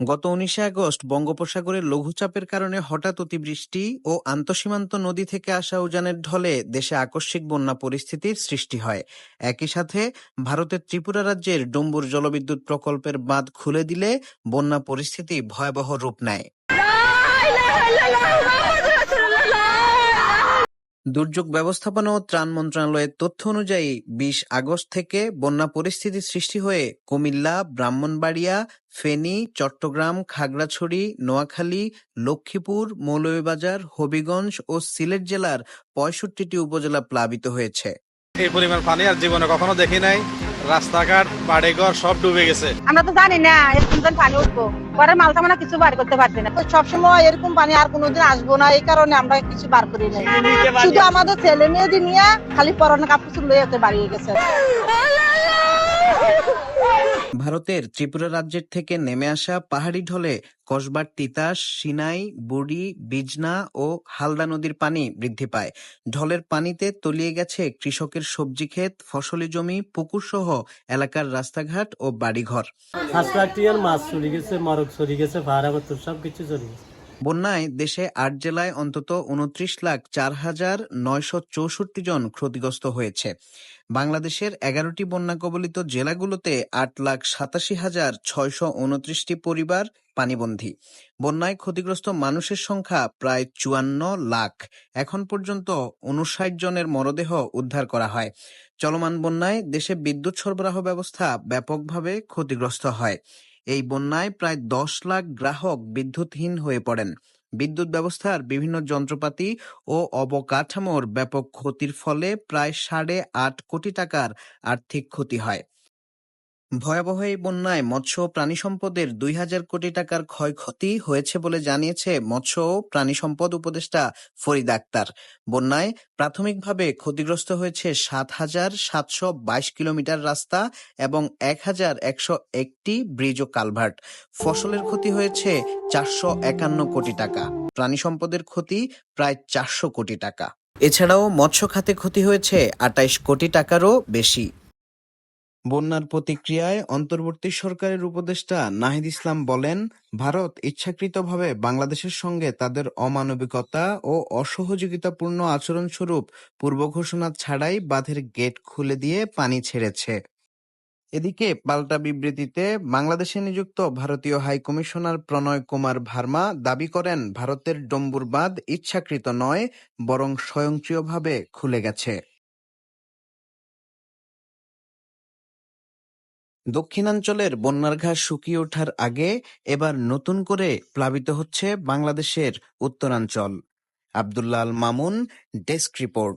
গত উনিশে আগস্ট বঙ্গোপসাগরের লঘুচাপের কারণে হঠাৎ অতিবৃষ্টি ও আন্তঃসীমান্ত নদী থেকে আসা উজানের ঢলে দেশে আকস্মিক বন্যা পরিস্থিতির সৃষ্টি হয়। একই সাথে ভারতের ত্রিপুরা রাজ্যের ডম্বুর জলবিদ্যুৎ প্রকল্পের বাঁধ খুলে দিলে বন্যা পরিস্থিতি ভয়াবহ রূপ নেয়। দুর্যোগ ব্যবস্থাপনা ও ত্রাণ মন্ত্রণালয়ের তথ্য অনুযায়ী বিশ আগস্ট থেকে বন্যা পরিস্থিতি সৃষ্টি হয়ে কুমিল্লা ব্রাহ্মণবাড়িয়া ফেনী চট্টগ্রাম খাগড়াছড়ি নোয়াখালী লক্ষ্মীপুর মৌলভীবাজার হবিগঞ্জ ও সিলেট জেলার পঁয়ষট্টিটি উপজেলা প্লাবিত হয়েছে। এই পরিমাণ পানি আর জীবনে কখনো দেখি নাই। রাস্তাঘাট বাড়িঘর সব ডুবে গেছে। আমরা তো জানি না পানি উঠবো। পরে মালটা মানে কিছু বার করতে পারছি না। তো সবসময় এরকম পানি আর কোনোদিন আসব না এই কারণে আমরা কিছু বার করি নাই। শুধু আমাদের ছেলে মেয়েদের নিয়ে খালি পরনে কাপড় লয়ে ওতে বাড়িয়ে গেছে। ভারতের ত্রিপুরা রাজ্যের থেকে নেমে আসা পাহাড়ি ঢলে কসবার তিতাস, সিনাই, বুড়ি, বিজনা ও হালদা নদীর পানি বৃদ্ধি পায়। ঢলের পানিতে তলিয়ে গেছে কৃষকের সবজি ক্ষেত, ফসলি জমি, পুকুর সহ এলাকার রাস্তাঘাট ও বাড়িঘর। মাছ চলে গেছে মরক চলে গেছে, ভাড়া সব কিছু চলে গেছে। বন্যায় দেশে আট জেলায় অন্তত উনত্রিশ লাখ চার হাজার নয়শো চৌষট্টি জন ক্ষতিগ্রস্ত হয়েছে। বাংলাদেশের এগারোটি বন্যা কবলিত জেলাগুলোতে আট লাখ সাতাশি হাজার ছয়শো উনত্রিশটি পরিবার পানিবন্দী। বন্যায় ক্ষতিগ্রস্ত মানুষের সংখ্যা প্রায় চুয়ান্ন লাখ। এখন পর্যন্ত উনষাট জনের মরদেহ উদ্ধার করা হয়। চলমান বন্যায় দেশে বিদ্যুৎ সরবরাহ ব্যবস্থা ব্যাপকভাবে ক্ষতিগ্রস্ত হয়। এই বন্যায় প্রায় দশ লাখ গ্রাহক বিদ্যুৎহীন হয়ে পড়েন। বিদ্যুৎ ব্যবস্থার বিভিন্ন যন্ত্রপাতি ও অবকাঠামোর ব্যাপক ক্ষতির ফলে প্রায় সাড়ে আট কোটি টাকার আর্থিক ক্ষতি হয়। ভয়াবহ এই বন্যায় মৎস্য ও প্রাণী সম্পদের দুই হাজার কোটি টাকার ক্ষয়ক্ষতি হয়েছে বলে জানিয়েছে মৎস্য ও প্রাণী সম্পদ উপদেষ্টা ফরিদ আক্তার। বন্যায় প্রাথমিকভাবে ক্ষতিগ্রস্ত হয়েছে সাত হাজার সাতশো বাইশ কিলোমিটার রাস্তা এবং এক হাজার একশো একটি ব্রিজ ও কালভার্ট। ফসলের ক্ষতি হয়েছে চারশো একান্ন কোটি টাকা। প্রাণী সম্পদের ক্ষতি প্রায় চারশো কোটি টাকা। এছাড়াও মৎস্য খাতে ক্ষতি হয়েছে আটাইশ কোটি টাকারও বেশি। বন্যার প্রতিক্রিয়ায় অন্তর্বর্তী সরকারের উপদেষ্টা নাহিদ ইসলাম বলেন, ভারত ইচ্ছাকৃতভাবে বাংলাদেশের সঙ্গে তাদের অমানবিকতা ও অসহযোগিতাপূর্ণ আচরণস্বরূপ পূর্ব ঘোষণা ছাড়াই বাঁধের গেট খুলে দিয়ে পানি ছেড়েছে। এদিকে পাল্টা বিবৃতিতে বাংলাদেশে নিযুক্ত ভারতীয় হাইকমিশনার প্রণয় কুমার ভার্মা দাবি করেন, ভারতের ডম্বুর বাঁধ ইচ্ছাকৃত নয়, বরং স্বয়ংক্রিয়ভাবে খুলে গেছে। দক্ষিণাঞ্চলের বন্যার ঘাস শুকিয়ে ওঠার আগে এবার নতুন করে প্লাবিত হচ্ছে বাংলাদেশের উত্তরাঞ্চল। Abdullal Mamun, desk report.